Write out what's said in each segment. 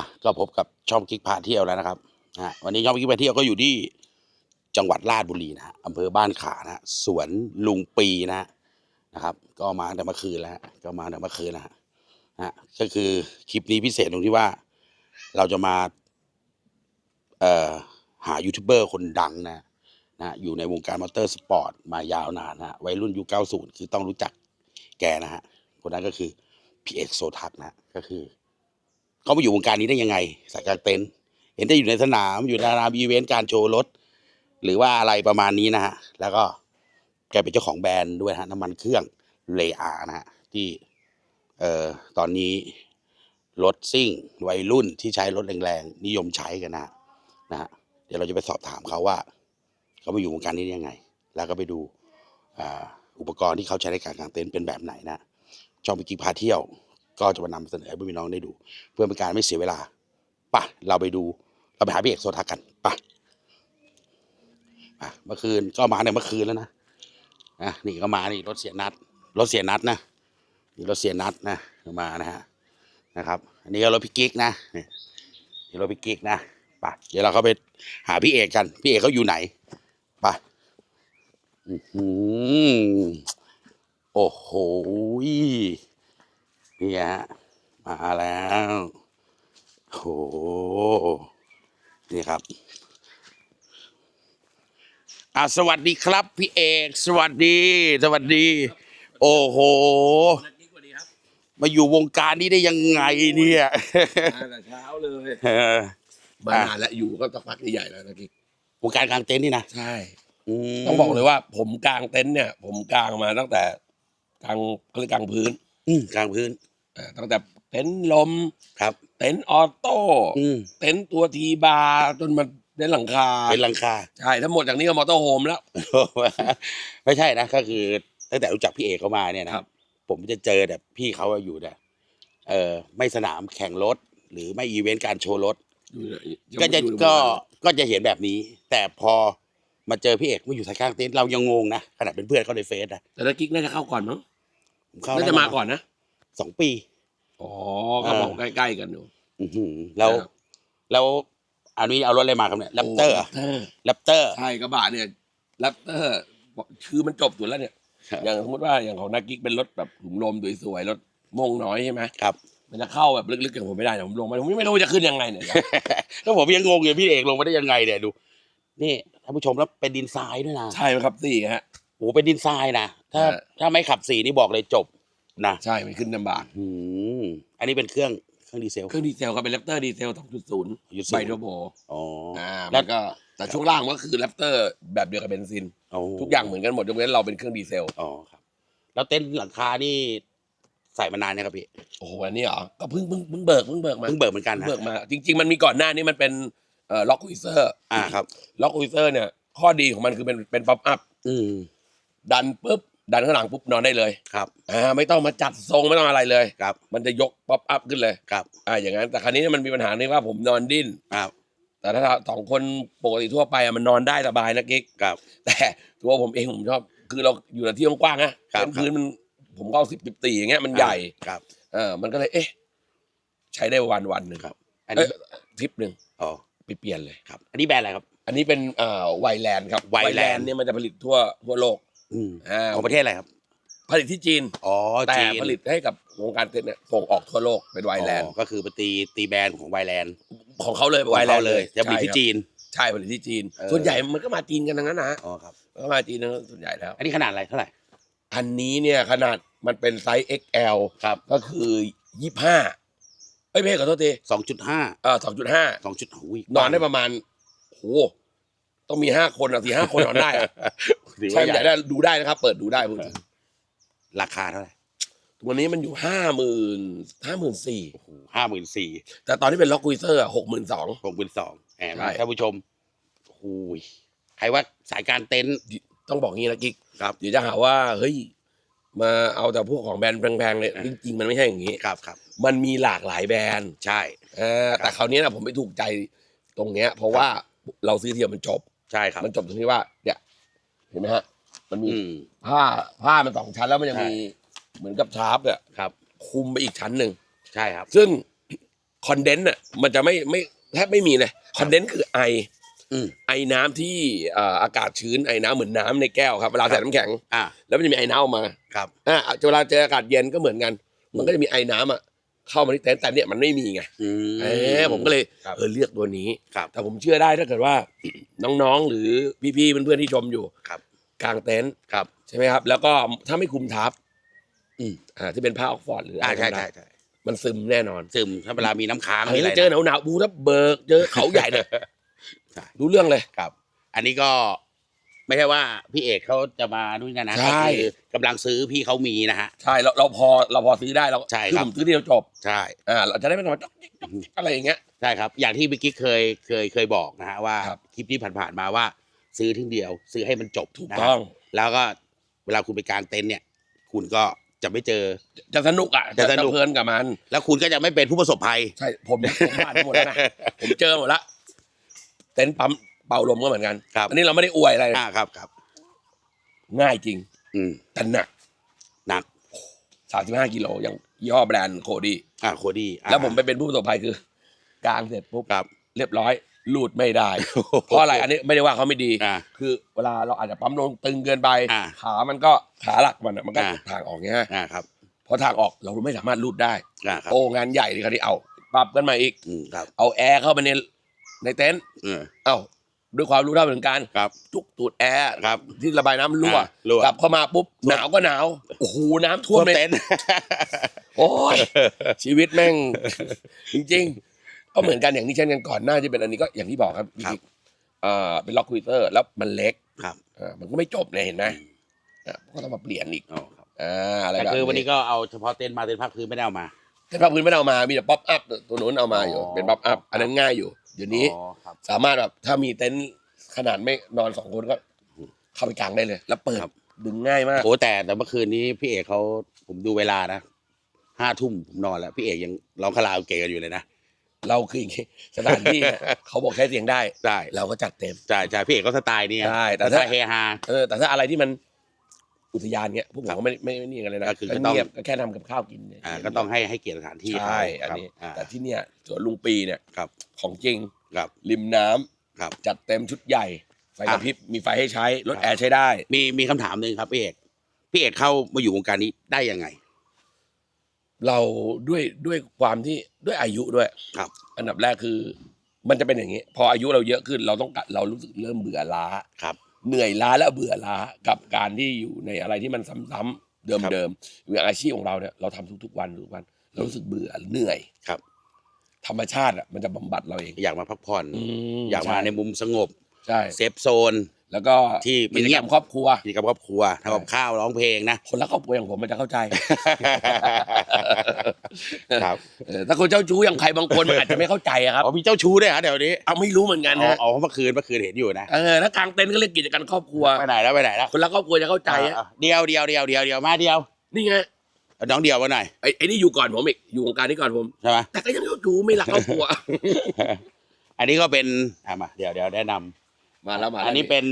อะก็พบกับช่องกิ๊กพาเที่ยวแล้วนะครับอะวันนี้ช่องกิ๊กพาเที่ยวก็อยู่ที่จังหวัดราชบุรีนะฮะอำเภอบ้านขานะฮะสวนลุงปีนะฮะนะครับ ก็มาแต่เมื่อคืนแล้วฮะก็มาแต่เมื่อคืนนะฮะฮะก็คือคลิปนี้พิเศษตรงที่ว่าเราจะมาเอ่อหายูทูบเบอร์คนดังนะนะอยู่ในวงการมอเตอร์สปอร์ตมายาวนานนะฮะวัยรุ่นยุค90 คือต้องรู้จักแกนะฮะคนนั้นก็คือพีเอกโซทักนะก็คือ เขามาอยู่วงการนี้ได้ยังไงสายกลางเต็นท์เห็นได้อยู่ในสนามอยู่ในรามอีเวนต์การโชว์รถ หรือว่าอะไรประมาณนี้นะฮะแล้วก็แกเป็นเจ้าของแบรนด์ด้วยฮะน้ำมันเครื่องเลอานะฮะที่เอ่อตอนนี้รถซิ่งวัยรุ่นที่ใช้รถแรงๆนิยมใช้กันนะฮะนะฮะเดี๋ยวเราจะไปสอบถามเขาว่า เขามาอยู่วงการนี้ได้ยังไง แล้วก็ไปดูอ่าอุปกรณ์ที่เขาใช้ในการกางเต็นท์เป็นแบบไหนนะช่องพิกิพาเที่ยว ก็จะมานำเสนอให้พี่น้องได้ดู เพื่อเป็นการไม่เสียเวลาป่ะเราไปดูเราไปหาพี่เอกโซทักกันป่ะเมื่อคืนก็มาในเมื่อคืนแล้วนะอะนี่ก็มานี่รถเสียนัดรถเสียนัดนะนี่รถเสียนัดนะมานะฮะนะครับ อันนี้ก็รถพี่กิ๊กนะนี่รถพี่กิ๊กนะป่ะเดี๋ยวเราเข้าไปหาพี่เอกกัน พี่เอกเขาอยู่ไหนป่ะอื้อหือโอ้โห นี่ฮะมาแล้วโหนี่ครับอะสวัสดีครับ พี่เอก สวัสดี สวัสดี โอ้โห มาอยู่วงการนี้ได้ยังไงเนี่ยมาแต่เช้าเลยเออมานานแล้วอยู่ก็สักพักใหญ่ๆแล้วนะกิ๊กวงการกลางเต็นท์นี่นะใช่มต้องบอกเลยว่า ผมกลางเต็นท์เนี่ย ผมกลางมาตั้งแต่กลางเขาเรียกกลางพื้น อืมกลางพื้นอ่า ตั้งแต่เต็นท์ลมครับ เต็นท์ออโต้อืมเต็นท์ตัวทีบาร์จนมันเต็นท์หลังคาเป็นหลังคา ใช่ทั้งหมดจากนี้ก็มอเตอร์โฮมแล้ว ไม่ใช่นะก็คือตั้งแต่รู้จักพี่เอกเขามาเนี่ยนะครับ ผมจะเจอแต่พี่เขาอะอยู่แต่เออไม่สนามแข่งรถ หรือไม่อีเวนต์การโชว์รถอยู่ในก็จะอยู่ในก็วงารก็จะเห็นแบบนี้ แต่พอมาเจอพี่เอกมาอยู่สายกลางเต็นท์เรายังงงนะขนาดเป็นเพื่อนเขาในเฟซนะแต่ถ้ากิ๊กน่าจะเข้าก่อนมั้งผมเข้าน่าจะมาก่อนนะ สองปี อ๋อก็บอกใกล้ๆกันอยู่ อื้อหือแล้วครับ แล้วอันนี้เอารถอะไรมาครับเนี่ยแรปเตอร์โ Raptor แรปเตอร์ ใช่กระบะเนี่ยแรปเตอร์คือมันจบสุดแล้วเนี่ย ครับ อย่างสมมติว่าอย่างของนักกิ๊กเป็นรถแบบถุงลมสวยๆรถโมงน้อยใช่ไหมครับ มันจะเข้าแบบลึกๆอย่างผมไม่ได้เนี่ยผมลงมาผมไม่รู้จะขึ้นยังไงเนี่ย แล้วผมยังงงอยู่พี่เอกลงมาได้ยังไงเนี่ยดู นี่ท่านผู้ชมแล้วเป็นดินทรายด้วยนะใช่ไหมครับสี่ฮะ โอ้โหเป็นดินทรายนะถ้าเออถ้าไม่ขับสีนี่บอกเลยจบ นะใช่มันขึ้นลำบากอืมอันนี้เป็นเครื่องเครื่องดีเซล เครื่องดีเซลครับเป็นแรปเตอร์ดีเซล2.0 2.0 ไบโทโบอ๋ออ่าแล้แล้ววก็แต่ช่วงล่างมันก็คือแรปเตอร์แบบเดียวกับเบนซินอ๋อทุกอย่างเหมือนกันหมดยกเว้นเราเป็นเครื่องดีเซล อ๋อครับ แล้วเต็นท์หลังคานี่ใส่มานานเนี่ยงครับพี่โอ้โหอันนี้เหรอ ก็เพิ่งเพิ่งเพิ่งเบิกเพิ่งเบิกมาเพิ่งเบิกเหมือนกันเพิ่งนะเบิกมา จริง ๆ มันมีก่อนหน้านี้มันเป็นเอ่อล็อกวิเซอร์อ่าครับ ล็อกวิเซอร์เนี่ย ข้อดีของมันคือเป็นเป็นป๊อปอัพ อืมดันปุ๊บ ดันข้างหลังปุ๊บนอนได้เลยครับอ่าไม่ต้องมาจัดทรงไม่ต้องอะไรเลยครับ มันจะยกป๊อปอัพขึ้นเลยครับอ่าอย่างนั้นแต่ครั้นี้มันมีปัญหาที่ว่าผมนอนดิ้นครับ แต่ถ้าสองคนปกติทั่วไปอะมันนอนได้สบายนะกิ๊กครับ แต่ตัวผมเองผมชอบคือเราอยู่ในที่กว้างๆนะครับเป็นพื้นมันผมก็เอาสิบสิบตีอย่างเงี้ยมันใหญ่ครับเออมันก็เลยเอ๊ะ ใช้ได้วันวันหนึ่งครับ อันเอ้นี้ยทริปหนึ่งอ๋อไปเปลี่ยนเลยครับ อันนี้แบรนด์อะไรครับ อันนี้เป็นเอ่อไวแลนด์ครับ Wireland เนี่ยมันจะผลิตทั่วทั่วโลก อืมอ่าของประเทศอะไรครับ ผลิตที่จีน อ๋อแต่จีนผลิตให้กับวงการเต็นท์เนี่ยส่งออกทั่วโลกเป็นไวแลนด์ อ๋อก็คือไปตีตีแบรนด์ของไวแลนด์ของเขาเลยของไวแลเขานด์เลยจะมีที่จีน ใช่ผลิตที่จีนเออส่วนใหญ่มันก็มาจีนกันทั้งนั้นนะฮะอ๋อครับมันก็มาจีนทั้งนั้นส่วนใหญ่แล้วอันนี้ขนาดอะไรเท่าไหร่อันนี้เนี่ยขนาดมันเป็นไซส์ XL ครับ ก็คือยี่ห้าเอ้ยไม่ใช่ขอโทษทีสองจุดห้าเออสองจุดห้าสองจุดหุยนอนได้ประมาณโห ต้องมีห้าคนอะสี่ห้าคนนอนได้อะถือใช่ว่าใหใหญ่ญ่ได้ดูได้นะครับ เปิดดูได้พูดถึงราคาเท่าไหร่ตัวนี้มันอยู่ห้าหมื่นห้าหมื่นสี่ห้าหมื่นสี่แต่ตอนนี้เป็นล็อกกุยเซอร์หกหมื่นสอง หกหมื่นสองแหมใช่ ท่านผู้ชมหุยใครว่าสายการเต็นท์ต้องบอกงี้นะกิ๊กครับ เดี๋ยวจะหาว่าเฮ้ยมาเอาแต่พวกของแบรนด์แพงๆเลยอ่าจริงๆมันไม่ใช่อย่างนี้ ครับครับ มันมีหลากหลายแบรนด์ใช่เออแต่คราวนี้นะผมไม่ถูกใจตรงเนี้ย เพราะว่าเราซื้อเทียมมันจบ ใช่ครับ มันจบตรงที่ว่าเนี่ยเห็นไหมฮะ มันมีอืม ผ้าผ้ามันสองชั้นแล้วมันยังใช่ มีเหมือนกับชาร์ปเนี่ยครับ คุมไปอีกชั้นหนึ่ง ใช่ครับ ซึ่งคอนเดนต์อะมันจะไม่ไม่แทบไม่มีเลยคอนเดนต์คือไออืม ไอน้ำที่เอ่ออากาศชื้นไอน้ำเหมือนน้ำในแก้วครับเวลาใส่น้ำแข็ง อ่า แล้วมันจะมีไอน้ำออกมาครับ อ่าเวลาเจออากาศเย็นก็เหมือนกัน มันก็จะมีไอน้ำอะ เข้ามาที่เต็นท์แต่เนี่ยมันไม่มีไงอืม เออผมก็เลยครับ เออเลือกตัวนี้ ครับ แต่ผมเชื่อได้ถ้าเกิดว่า น้องๆ หรือพี่ๆเพื่อนๆที่ชมอยู่ครับ กลางเต็นท์ครับ ใช่ไหมครับ แล้วก็ถ้าไม่คลุมทับอืม อ่าที่เป็นผ้าออกฟอร์ดหรืออ่าอะไรใช่ธรรมดาใช่ใช่มันซึมแน่นอนซึมถ้าเวลามีน้ำค้างเอมีอะไรอเจอหนาวหนาวๆบูทับเบิกเจอเขาใหญ่เนี่ยใช่รู้เรื่องเลย ครับ อันนี้ก็ ไม่ใช่ว่าพี่เอกเขาจะมาด้วยกันนะใช่ ก็คือกำลังซื้อพี่เขามีนะฮะ ใช่เราเราพอเราพอซื้อได้เราใช่คือครับผมซื้อที่เราจบใช่ อ่าเราจะได้ไม่ต้องมาจ๊อกจิ๊กจ๊อกจิ๊กอะไรอย่างเงี้ย ใช่ครับ อย่างที่เมื่อกี้เคยเคยเคยบอกนะฮะว่าครับ คลิปที่ผ่านๆมาว่า ซื้อทิ้งเดียว ซื้อให้มันจบถูกนะฮะต้องแล้วก็เวลาคุณไปกางเต็นท์เนี่ย คุณก็จะไม่เจอ จะสนุกอะจะสนุก เพลินกับมัน แล้วคุณก็จะไม่เป็นผู้ประสบภัย ใช่ผมผมผ่านหมดแล้วนะ ผมเจอหมดละเต็นท์ปั๊ม เป่าลมก็เหมือนกันครับ อันนี้เราไม่ได้อวยอะไรอ่าครับครับ ง่ายจริง อืมแต่หนักหนักสามสิบห้ากิโลอย่างยี่ห้อแบรนด์โคดี้อ่าโคดี้อ่าแล้วผมไปเป็นผู้ประสบภัยคือ กลางเสร็จปุ๊บครับ เรียบร้อยลูดไม่ได้ เพราะอะไรอันนี้ไม่ได้ว่าเขาไม่ดี อ่า คือเวลาเราอาจจะปั๊มลงตึงเกินไป อ่าขามันก็ขาหลักมันอะมันก็อ่า ทางออกเงี้ยอ่าครับพอทางออกเราไม่สามารถรูดได้ อ่าครับโอ้งานใหญ่เลยครับที่เอาปรับกันมาอีก อืมครับเอาแอร์เข้าไปในในเต็นท์เออเอ้า ด้วยความรู้เท่าเหมือนกันครับ จุกตูดแอร์ครับที่ระบายน้ำรั่วอ่ารั่ว กลับเข้ามาปุ๊บหนาวก็หนาวโอ้โหน้ำท่วมเลย เต็นท์ โอ้ย ชีวิตแม่ง จริงๆ ก็เหมือนกันอย่างที่เช่นกันก่อนหน้าจะเป็นอันนี้ก็อย่างที่บอกครับครับเอ่อเป็นล็อกควิเตอร์ แล้วมันเล็กครับ อ่ามันก็ไม่จบเนี่ยเห็นไหมอะก็ต้องมาเปลี่ยนอีกอ๋อครับอ่าอะไรแต่แบบคือวันนี้ก็เอาเฉพาะเต็นท์มาเต็นท์พักพื้นไม่ได้เอามา แต่ภาพพื้นไม่ได้เอามามีแต่ป๊อปอัพตัวนู้นเอามาอยู่อ๋อเป็นป๊อปอัพอันนั้นง่ายอยู่ เดี๋ยวนี้อ๋อครับ สามารถแบบถ้ามีเต็นท์ขนาดไม่นอนสองคนก็ เข้าไปกลางได้เลย แล้วเปิดครับ ดึงง่ายมากโอ้แต่แต่เมื่อคืนนี้พี่เอกเขาผมดูเวลานะห้าทุ่มผมนอนแล้ว พี่เอกยังร้องคาราโอเกะกันอยู่เลยนะเราคืออย่างงี้สถานที่เนี่ยเขาบอกใช้เสียงได้ ใช่เราก็จัดเต็ม ใช่ใช่พี่เอกก็สไตล์นี้ใช่แต่แต่ถ้า ถ้าเฮฮา เออแต่ถ้าอะไรที่มัน อุทยานเนี้ยพวกผครัมบก็ไม่ไม่ไม่นี่กันเลยนะก็คือก็ต้อง เงียบก็แค่ทำกับข้าวกินเนี่ยอ่าก็ต้องให้ให้เกียรติสถานที่ใช่เขาอันครับนี้อ่าแต่ที่เนี่ยสวนลุงปีเนี่ยครับของจริงครับ ริมน้ำครับ จัดเต็มชุดใหญ่ ไฟกระอะพริบมีไฟให้ใช้รถครับแอร์ใช้ได้ มีมีคำถามหนึ่งครับพี่เอกพี่เอกเข้ามาอยู่วงการนี้ได้ยังไง เราด้วยด้วยความที่ด้วยอายุด้วย ครับ อันดับแรกคือ มันจะเป็นอย่างนี้ พออายุเราเยอะขึ้นเราต้องกะเรารู้สึกเริ่มเบื่อล้า ครับ เหนื่อยล้าและเบื่อล้ากับการที่อยู่ในอะไรที่มันซ้ำๆเดิมๆอย่างอาชีพของเราเนี่ยเราทำทุกๆวันทุกวัน เรารู้สึกเบื่อเหนื่อยครับ ธรรมชาติอะมันจะบำบัดเราเองอยากมาพักผ่อนมอยากมาช่ในมุมสงบใช่เซฟโซน แล้วก็ที่กิจเงีกรยรบมครอบครัวกิจกรรมครอบครัวทำกับข้าวร้องเพลงนะคนรักครอบครัวอย่างผมมันจะเข้าใจครับเออถ้าคนเจ้าชู้อย่างใครบางคนมันอาจจะไม่เข้าใจอะครับอ๋อมีเจ้าชู้ด้วยเหรอเดี๋ยวนี้เอาไม่รู้เหมือนกันอ๋อนะอ๋อเมื่อคืนเมื่อคืนเห็นอยู่นะเออถ้ากลางเต็นท์ก็เรียกกิจกรรมครอบครัวไปไหนแล้วไปไหนแล้วคนรักครอบครัวจะเข้าใจอะอะเดียวเดียวเดียวเดียวเดียวมาเดียว นี่ไงเอาน้องเดียวมาหน่อยไอ้ไอ้นี่อยู่ก่อนผมอีกอยู่วงการนี้ก่อนผมใช่ไหมแต่ก็ยังเจ้าชู้ไม่รักครอบครัว อันนี้ก็เป็นอะมาเดี๋ยวเดี๋ยวแนะนำ มาแล้วมาแล้วอันนี้เป็น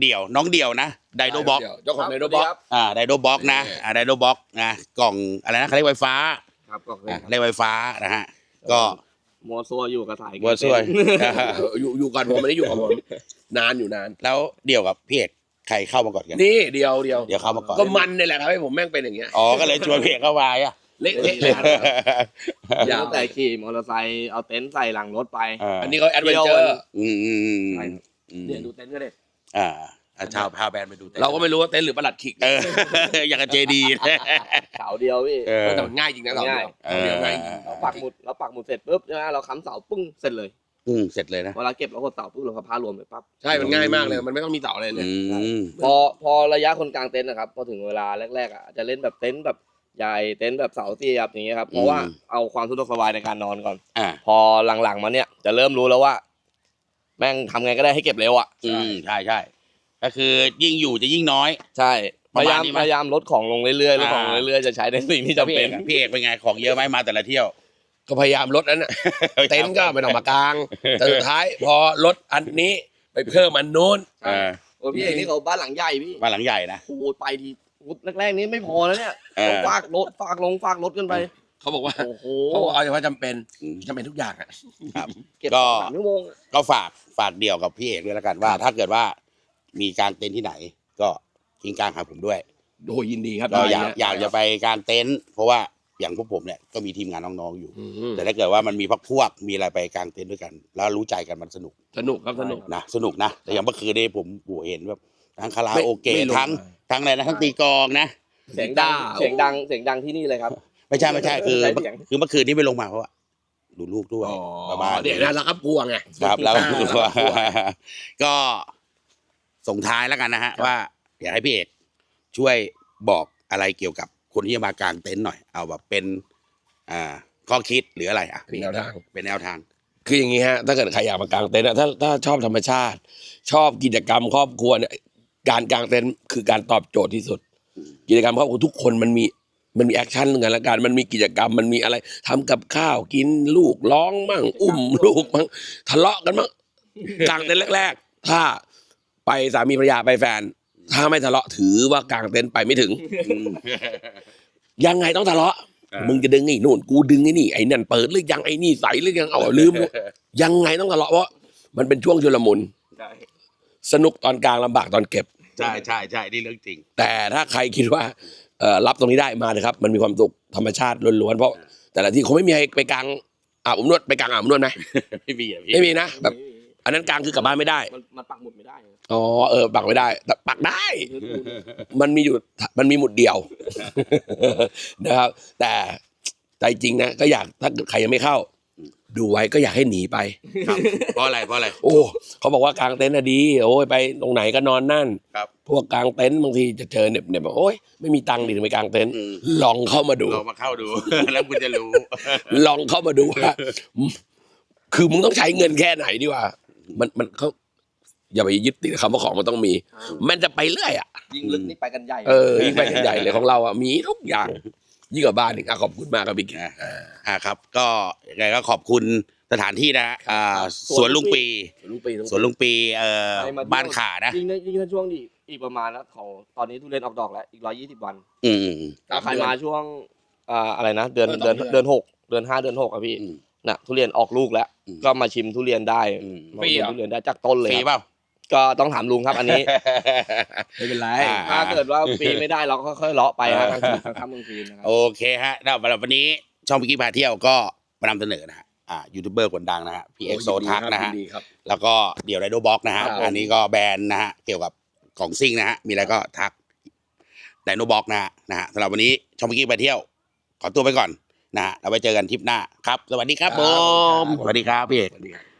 เดี่ยวน้องเดี่ยวนะไดโดบ็อกเจ้าของไดโดบ็อกอ่าไดโดบ็อกนะนี่อ่าไดโดบ็อกนะกล่องอะไรนะเขาเรียกไฟฟ้าครับก็คืออะเรียกไฟฟ้านะฮะก็มัวซัวอยู่กับสายบัวช่วยอยู่อยู่ก่อนผมไม่ได้อยู่กับผมนานอยู่นาน แล้วเดี่ยวกับพี่เอกใครเข้ามาก่อนกันนี่เดียวเดียวเดี๋ยวเข้ามาก่อนก็มันนี่แหละทำให้ผมแม่งเป็นอย่างเงี้ยอ๋อก็เลยชวนพี่เอกเข้ามาอะเละเทะเลยยาวตั้งแต่ขี่มอเตอร์ไซค์เอาเต็นท์ใส่หลังรถไปอ่าอันนี้เขาแอดเวนเจอร์ อืมอืมอืมใช่อืมเนี่ยดูเต็นท์ก็ได้อ่าอะชาวพาแบรนด์ไปดูต็นท์เราก็ไม่รู้ว่าเต็นท์หรือประหลัดขิกเออ อย่างกับเจดี เสาเดียวพี่เออ แต่มันง่ายจริงนะเราง่ายเราเดียวง่ายจริงเราปักหมุดเราปักหมุดเสร็จปุ๊บใช่ไหมเราค้ำเสาปึ้งเสร็จเลยอืมเสร็จเลยนะเวลาเก็บเรากดเสาปุ๊บเราก็พารวมไปปั๊บใช่มันง่ายมากเลยมันไม่ต้องมีเสาอะไรเลย อืมพอพอระยะคนกลางเต็นท์นะครับพอถึงเวลาแรกๆอะจะเล่นแบบเต็นท์แบบใหญ่เต็นท์แบบเสาเสียบอย่างเงี้ยครับเพราะว่าเอาความสะดวกสบายในการนอนก่อน อ่า พอหลังๆมาเนี่ยจะเริ่มรู้แล้วว่า แม่งทำไงก็ได้ให้เก็บเร็วอะอืมใช่ใช่ก็คือยิ่งอยู่จะยิ่งน้อย ใช่ปพระยามาณยามนี้ไหมพยายามลดของลงเรื่อยๆลดของลงอ่าเรื่อยๆจะใช้ในสิ่งที่จำพี่เอเป็กน อะพี่เอกเป็นไงของเยอะไหมมาแต่ละเที่ยว ก็พยายามลดนั้นน่ะ เต็นท์ก็ไม่ต้องมากลาง แต่สุดท้ายพอลดอันนี้ไปเพิ่มอันนู้น เออโอ้ยพี่เอกนี่เขาบ้านหลังใหญ่พี่บ้านหลังใหญ่นะ โอ้โหไปทีแรกๆนี้ไม่พอแล้วเนี่ยเออ ต้องฝากรถฝากลงฝากรถกันไป เขาบอกว่าโอ้โหเขาบอกเอาเฉพาะจำเป็นอืมจำเป็นทุกอย่างอะ ครับ เก็บก็ สามชั่วโมงอะก็ฝากฝากเดี่ยวกับพี่เอกด้วยแล้วกันว่า ถ้าเกิดว่ามีการเต็นท์ที่ไหน ก็ทิ้งกลางหาผมด้วยโดยยินดีครับก็อยากได้นะอยากจะไปการเต็นท์เพราะว่าอย่างพวกผมเนี่ยก็มีทีมงานน้องๆอยู่ อืมแต่ถ้าเกิดว่ามันมีพักพวกมีอะไรไปกลางเต็นท์ด้วยกัน แล้วรู้ใจกันมันสนุกสนุกครับสนุก นะสนุกนะแต่อย่างเมื่อคืนนี้ผมโอ้โหเห็นแบบทั้งคาราไม่โอเกะไม่ลง ทั้งมาทั้งอะไรนะทั้งตีกลองนะ เสียงดังเสียงดังเสียงดังที่นี่เลยครับ ไม่ใช่ไม่ใช่คือใช้เสียง คือเมื่อคืนนี้ไม่ลงมาเพราะว่าดูลูกด้วยอ๋อประมาณเดี๋ยวนะแล้วครับกลัวไง ครับแล้วอ่าแล้วก็กลัวก็ส่งท้ายแล้วกันนะฮะ ว่า อยากให้พี่เอกช่วยบอกอะไรเกี่ยวกับคนที่จะมากางเต็นท์หน่อย เอาแบบเป็น อ่า ข้อคิดหรืออะไรอะเป็นแนวทาง เป็นแนวทาง คืออย่างนี้ฮะ ถ้าเกิดใครอยากมากางเต็นท์อะถ้าถ้าชอบธรรมชาติ ชอบกิจกรรมครอบครัวเนี่ยการกางเต็นท์คือการตอบโจทย์ที่สุด กิจกรรมครอบครัวทุกคนมันมี มันมีแอคชั่นกันละกันมันมีกิจกรรมมันมีอะไรทำกับข้าวกินลูกร้องมั่ง อุ้มลูกมั่งทะเลาะกันมั่งกางเต็นท์แรก ๆ ถ้าไปสามีภรรยาไปแฟน ถ้าไม่ทะเลาะถือว่ากางเต็นท์ไปไม่ถึง ยังไงต้องทะเลาะอ่ามึมึงจะดึงไอ้นู่นกูดึงไอ้นี่ไอ้นั่นเปิดหรือยังไอ้นี่ใส่หรือยังเอาลืมยังไงต้องทะเลาะเพราะมันเป็นช่วงชุลมุนใช่สนุกตอนกลางลำบากตอนเก็บใช่ใช่ใช่นี่เรื่องจริง แต่ถ้าใครคิดว่าเอ่อ รับตรงนี้ได้มาเลยครับ มันมีความสุขธรรมชาติล้วนๆเพราะแต่ละที่คงไม่มีใครไปกลางอาบอบนวดไปกลางอาบอบนวดไหมไม่มีอะพี่ไม่มีนะแบบ อันนั้นกลางคือกลับบ้านไม่ได้ มันมันปักหมุดไม่ได้นะอ๋อเออปักไม่ได้ แต่ปักได้พื้นปูนมันมีอยู่มันมีหมุดเดียวนะครับ แต่ใจจริงนะก็อยากถ้าเกิดใครยังไม่เข้า ดูไว้ก็อยากให้หนีไป ครับเพราะอะไรเพราะอะไร โอ้เขาบอกว่ากางเต็นท์อะดีโอ้ยไปตรงไหนก็นอนนั่นครับ พวกกางเต็นท์บางทีจะเจอเหน็บเหน็บบอกโอ้ยไม่มีตังค์ดิถึงไปกางเต็นท์อืมลองเข้ามาดู ลองมาเข้าดู แล้วคุณจะรู้ ลองเข้ามาดูว่าคือมึงต้องใช้เงินแค่ไหนดีกว่า มันมันเขาอย่าไปยึดติดกับคำว่าของมันต้องมี มันจะไปเรื่อยอะ ยิ่งลึกนี่ไปกันใหญ่ เออยิ่งไปกันใหญ่เลยของเราอะมีทุกอย่าง ยิ่งกว่าบ้านอีกอะขอบคุณมากครับพี่กิ๊กอ่า อ่าครับ ก็ยังไงก็ขอบคุณสถานที่นะฮะอ่าสวนลุงปีลูกปีต้องสวนลุงปีเอ่อบ้านขานะ ยิ่งในยิ่งในช่วงนี้อีกประมาณนะของตอนนี้ทุเรียนออกดอกแล้วอีกร้อยยี่สิบวันอืมอืมอืม ถ้าใครมาช่วงอ่าอะไรนะเดือนเดือนเดือนหกเดือนห้าเดือนหกอะพี่อืมน่ะทุเรียนออกลูกแล้ว อืมก็มาชิมทุเรียนได้อืม มาชิมทุเรียนได้จากต้นเลยฟรีครับเปล่า ก็ต้องถามลุงครับอันนี้ ไม่เป็นไรอ่าถ้าเกิดว่าฟรีไม่ได้เราก็ค่อยๆเลาะไปฮะกลางคืนกลางค่ำกลางคืนนะครับ โอเคฮะแล้วสำหรับวันนี้ช่องพิกกี้พาเที่ยวก็มานำเสนอนะฮะอ่ายูทูบเบอร์คนดังนะฮะพี่เอ็กโซทักนะฮะยิดีครับแล้วก็เดี่ยวไรโดบ็อกนะฮะ ครับอันนี้ก็แบรนด์นะฮะ เกี่ยวกับของซิ่งนะฮะ มีอะไรก็ทักไดโนบ็อกนะฮะนะฮะสำหรับวันนี้ช่องพิกกี้พาเที่ยว ขอตัวไปก่อนนะฮะเราไปเจอกันทริปหน้าครับ สวัสดีครับผม สวัสดีครับพี่เอกสวัสดีครับ